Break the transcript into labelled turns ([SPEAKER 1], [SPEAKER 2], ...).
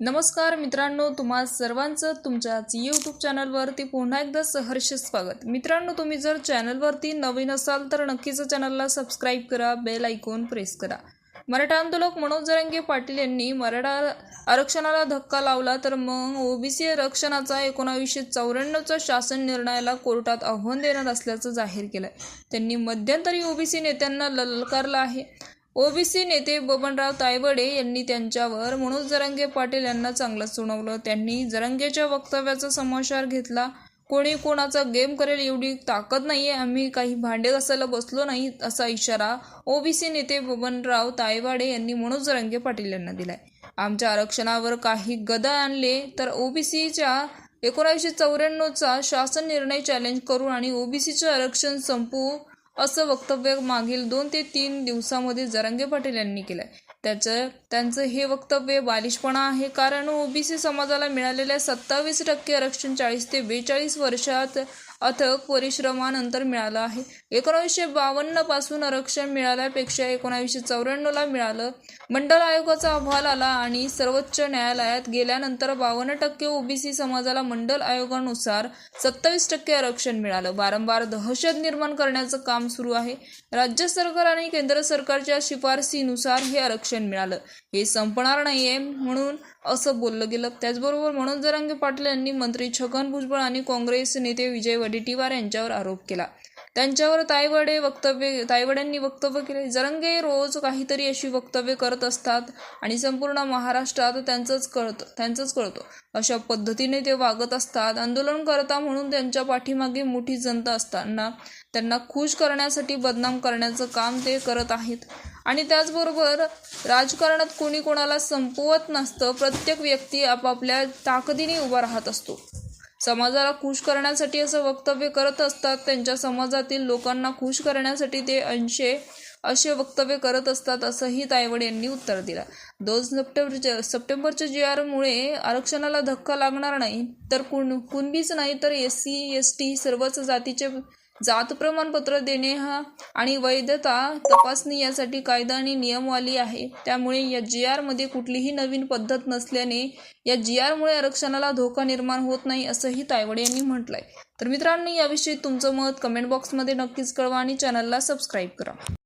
[SPEAKER 1] नमस्कार मित्रांनो तुम्हा सर्वांचं तुमच्याच यूट्यूब चॅनलवरती पुन्हा एकदा सहर्ष स्वागत. मित्रांनो तुम्ही जर चॅनलवरती नवीन असाल तर नक्कीच चॅनलला सबस्क्राईब करा बेल ऐकून प्रेस करा. मराठा आंदोलक मनोज जरंगे पाटील यांनी मराठा आरक्षणाला धक्का लावला तर मग ओबीसी आरक्षणाचा एकोणावीसशे चौऱ्याण्णवचा शासन निर्णयाला कोर्टात आव्हान देणार असल्याचं जाहीर केलं त्यांनी मध्यंतरी ओबीसी नेत्यांना ललकारलं आहे. ओबीसी नेते बबनराव तायवडे यांनी त्यांच्यावर मनोज जरंगे पाटील यांना चांगलं सुनावलं. त्यांनी जरंगेच्या वक्तव्याचा समाचार घेतला. कोणी कोणाचा गेम करेल एवढी ताकद नाही आहे आम्ही काही भांडे घासायला बसलो नाही असा इशारा ओबीसी नेते बबनराव तायवाडे यांनी मनोज जरंगे पाटील यांना दिलाय. आमच्या आरक्षणावर काही गदा आणले तर ओबीसीच्या एकोणीसशे चौऱ्याण्णवचा शासन निर्णय चॅलेंज करून आणि ओबीसीचं आरक्षण संपू असं वक्तव्य मागील दोन ते तीन दिवसामध्ये जरांगे पाटील यांनी केलंय. त्याचं त्यांचं हे वक्तव्य बालिशपणा आहे कारण ओबीसी समाजाला मिळालेल्या सत्तावीस टक्के आरक्षण चाळीस ते बेचाळीस वर्षात अथक परिश्रमानंतर मिळालं आहे. एकोणावीसशे बावन्नपासून आरक्षण मिळाल्यापेक्षा एकोणावीसशे चौऱ्याण्णवला मिळालं. मंडल आयोगाचा अहवाल आला आणि सर्वोच्च न्यायालयात गेल्यानंतर बावन्न टक्के ओबीसी समाजाला मंडल आयोगानुसार सत्तावीस टक्के आरक्षण मिळालं. वारंवार दहशत निर्माण करण्याचं काम सुरू आहे. राज्य सरकार आणि केंद्र सरकारच्या शिफारसीनुसार हे आरक्षण मिळालं. हे संपणार नाहीये म्हणून असं बोललं गेलं. त्याचबरोबर मनोज जरांगे पाटील यांनी मंत्री छगन भुजबळ आणि काँग्रेस नेते विजय वडेट्टीवार यांच्यावर आरोप केला. त्यांच्यावर तायवडे वक्तव्य तायवड्यांनी वक्तव्य केले. जरंगे रोज काहीतरी अशी वक्तव्य करत असतात आणि संपूर्ण महाराष्ट्रात त्यांचंच कळतं त्यांचंच कळतं. अशा पद्धतीने ते वागत असतात. आंदोलन करता म्हणून त्यांच्या पाठीमागे मोठी जनता असताना त्यांना खुश करण्यासाठी बदनाम करण्याचं काम ते करत आहेत. आणि त्याचबरोबर राजकारणात कोणी कोणाला संपवत नसतं प्रत्येक व्यक्ती आपापल्या ताकदीने उभा राहत असतो. समाजाला खुश करण्यासाठी असं वक्तव्य करत असतात त्यांच्या समाजातील लोकांना खुश करण्यासाठी ते अंशे असे वक्तव्य करत असतात असंही तायवड यांनी उत्तर दिलं. दोन सप्टेंबरच्या सप्टेंबरच्या जी आरमुळे आरक्षणाला धक्का लागणार नाही तर कुण कुणबीच नाही तर एस सी एस टी सर्वच जातीचे जात प्रमाणपत्र देणे हा आणि वैधता तपासणी यासाठी कायदा आणि नियमवाली आहे. त्यामुळे या जी आरमध्ये कुठलीही नवीन पद्धत नसल्याने या जी आरमुळे आरक्षणाला धोका निर्माण होत नाही असंही तायवडे यांनी म्हटलंय. तर मित्रांनो याविषयी तुमचं मत कमेंट बॉक्समध्ये नक्कीच कळवा आणि चॅनलला सबस्क्राईब करा.